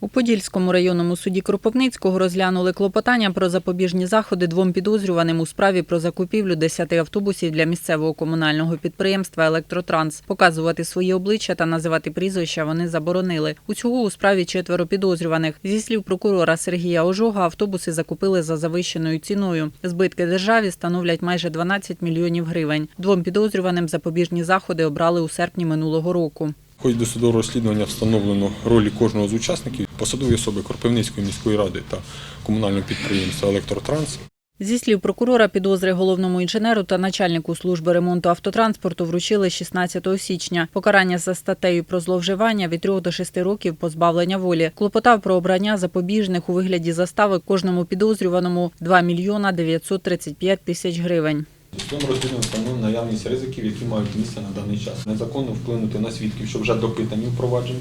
У Подільському районному суді Кропивницького розглянули клопотання про запобіжні заходи двом підозрюваним у справі про закупівлю 10 автобусів для місцевого комунального підприємства Електротранс. Показувати свої обличчя та називати прізвища вони заборонили. Усього у справі четверо підозрюваних. Зі слів прокурора Сергія Ожога, автобуси закупили за завищеною ціною. Збитки державі становлять майже 12 мільйонів гривень. Двом підозрюваним запобіжні заходи обрали у серпні минулого року. Ході досудового розслідування встановлено ролі кожного з учасників, посадові особи Кропивницької міської ради та комунального підприємства Електротранс. Зі слів прокурора, підозри головному інженеру та начальнику служби ремонту автотранспорту вручили 16 січня. Покарання за статтею про зловживання від 3 до 6 років позбавлення волі. Клопотав про обрання запобіжних у вигляді застави кожному підозрюваному 2 мільйона 935 тисяч гривень. Досудовим розслідуванням встановлено наявність ризиків, які мають місце на даний час. Незаконно вплинути на свідків, що вже допитані в провадженні,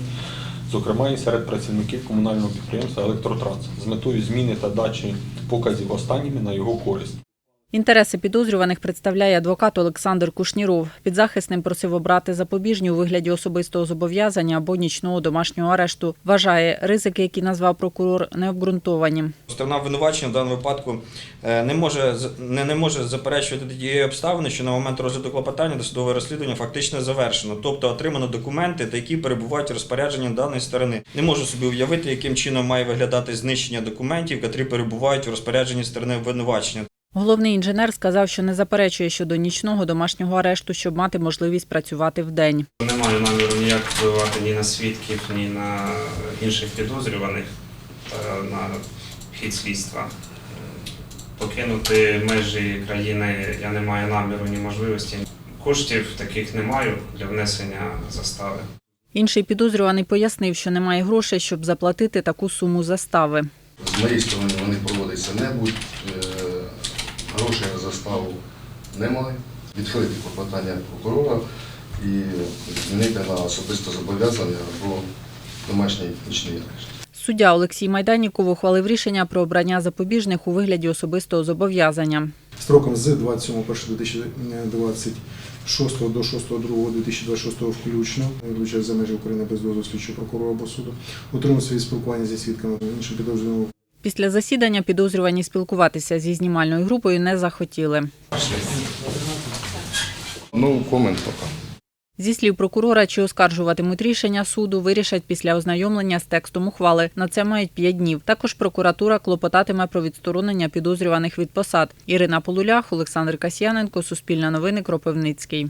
зокрема і серед працівників комунального підприємства Електротранс з метою зміни та дачі показів останніми на його користь. Інтереси підозрюваних представляє адвокат Олександр Кушніров. Підзахисним просив обрати запобіжні у вигляді особистого зобов'язання або нічного домашнього арешту. Вважає, ризики, які назвав прокурор, необґрунтовані. Сторона обвинувачення в даному випадку е, не може не, не може заперечувати тієї обставини, що на момент розгляду клопотання досудове розслідування фактично завершено, тобто отримано документи, які перебувають у розпорядженні даної сторони. Не можу собі уявити, яким чином має виглядати знищення документів, які перебувають у розпорядженні сторони обвинувачення. Головний інженер сказав, що не заперечує щодо нічного домашнього арешту, щоб мати можливість працювати вдень. Не маю наміру ніяк впливати ні на свідків, ні на інших підозрюваних та на хід слідства. Покинути межі країни я не маю наміру ні можливості. Коштів таких не маю для внесення застави. Інший підозрюваний пояснив, що немає грошей, щоб заплатити таку суму застави. З моєї сторони вони проводиться не будуть, е, грошей на заставу немає. Відхилити клопотання прокурора і змінити на особисте зобов'язання або домашній нічний арешт. Суддя Олексій Майданіков ухвалив рішення про обрання запобіжних у вигляді особистого зобов'язання. строком з 27.01.2026 до 6.02.2026 включно, виключає за межі України без дозволу слідчого прокурора або суду, утримав свої спілкування зі свідками іншим підозрюваним Після засідання підозрювані спілкуватися зі знімальною групою не захотіли. Ну, комент поки. Зі слів прокурора, чи оскаржуватимуть рішення суду, вирішать після ознайомлення з текстом ухвали. На це мають п'ять днів. Також прокуратура клопотатиме про відсторонення підозрюваних від посад. Ірина Полулях, Олександр Касьяненко, Суспільне новини, Кропивницький.